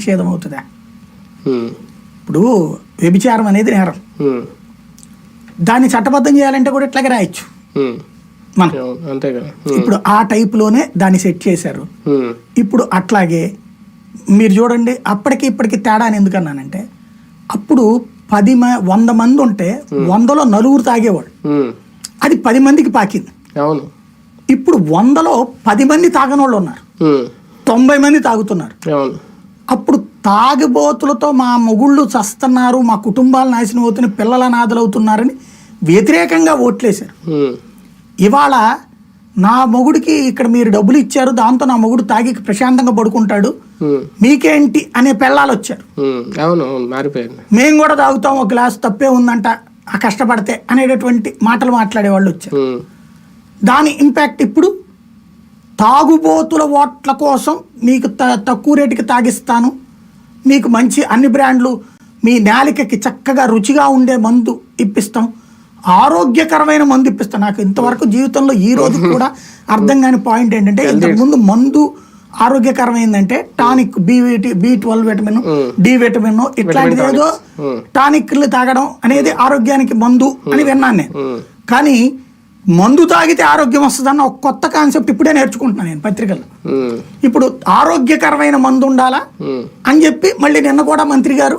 నిషేధం అవుతుందా ఇప్పుడు వ్యభిచారం అనేది నేరం. దాన్ని చట్టబద్ధం చేయాలంటే కూడా ఇట్లాగే రాయొచ్చు. మనం. ఇప్పుడు ఆ టైప్లోనే దాన్ని సెట్ చేశారు. ఇప్పుడు అట్లాగే మీరు చూడండి అప్పటికి ఇప్పటికి తేడా అని ఎందుకన్నానంటే అప్పుడు పది మ వంద మంది ఉంటే వందలో నలుగురు తాగేవాడు అది పది మందికి పాకింది. అవును. ఇప్పుడు వందలో పది మంది తాగనోళ్ళు ఉన్నారు. తొంభై మంది తాగుతున్నారు. అప్పుడు తాగుబోతులతో మా మొగుళ్ళు చస్తున్నారు మా కుటుంబాలు నాశనం అవుతున్నాయి పిల్లల నాదలవుతున్నారని వ్యతిరేకంగా ఓట్లేశారు. ఇవాళ నా మొగుడికి ఇక్కడ మీరు డబ్బులు ఇచ్చారు దాంతో నా మొగుడు తాగి ప్రశాంతంగా పడుకుంటాడు. మీకేంటి అనే పెళ్ళాలు వచ్చారు. అవును మేము కూడా తాగుతాం ఒక గ్లాస్ తప్పే ఉందంట ఆ కష్టపడితే అనేటటువంటి మాటలు మాట్లాడే వాళ్ళు వచ్చారు దాని ఇంపాక్ట్ ఇప్పుడు తాగుబోతుల ఓట్ల కోసం మీకు త తక్కువ రేటుకి తాగిస్తాను. మీకు మంచి అన్ని బ్రాండ్లు మీ నాలికకి చక్కగా రుచిగా ఉండే మందు ఇప్పిస్తాం. ఆరోగ్యకరమైన మందు ఇప్పిస్తాం. నాకు ఇంతవరకు జీవితంలో ఈ రోజు కూడా అర్థం కాని పాయింట్ ఏంటంటే ఇంతకుముందు మందు ఆరోగ్యకరమైందంటే tonic B B twelve vitamin D vitamin ఇట్లాంటిది ఏదో టానిక్లు తాగడం అనేది ఆరోగ్యానికి మందు అని విన్నాను నేను. కానీ మందు తాగితే ఆరోగ్యం వస్తుందన్న ఒక కొత్త కాన్సెప్ట్ ఇప్పుడే నేర్చుకుంటున్నాను నేను పత్రికల్లో. ఇప్పుడు ఆరోగ్యకరమైన మందు ఉండాలా. అని చెప్పి మళ్ళీ నిన్న కూడా మంత్రి గారు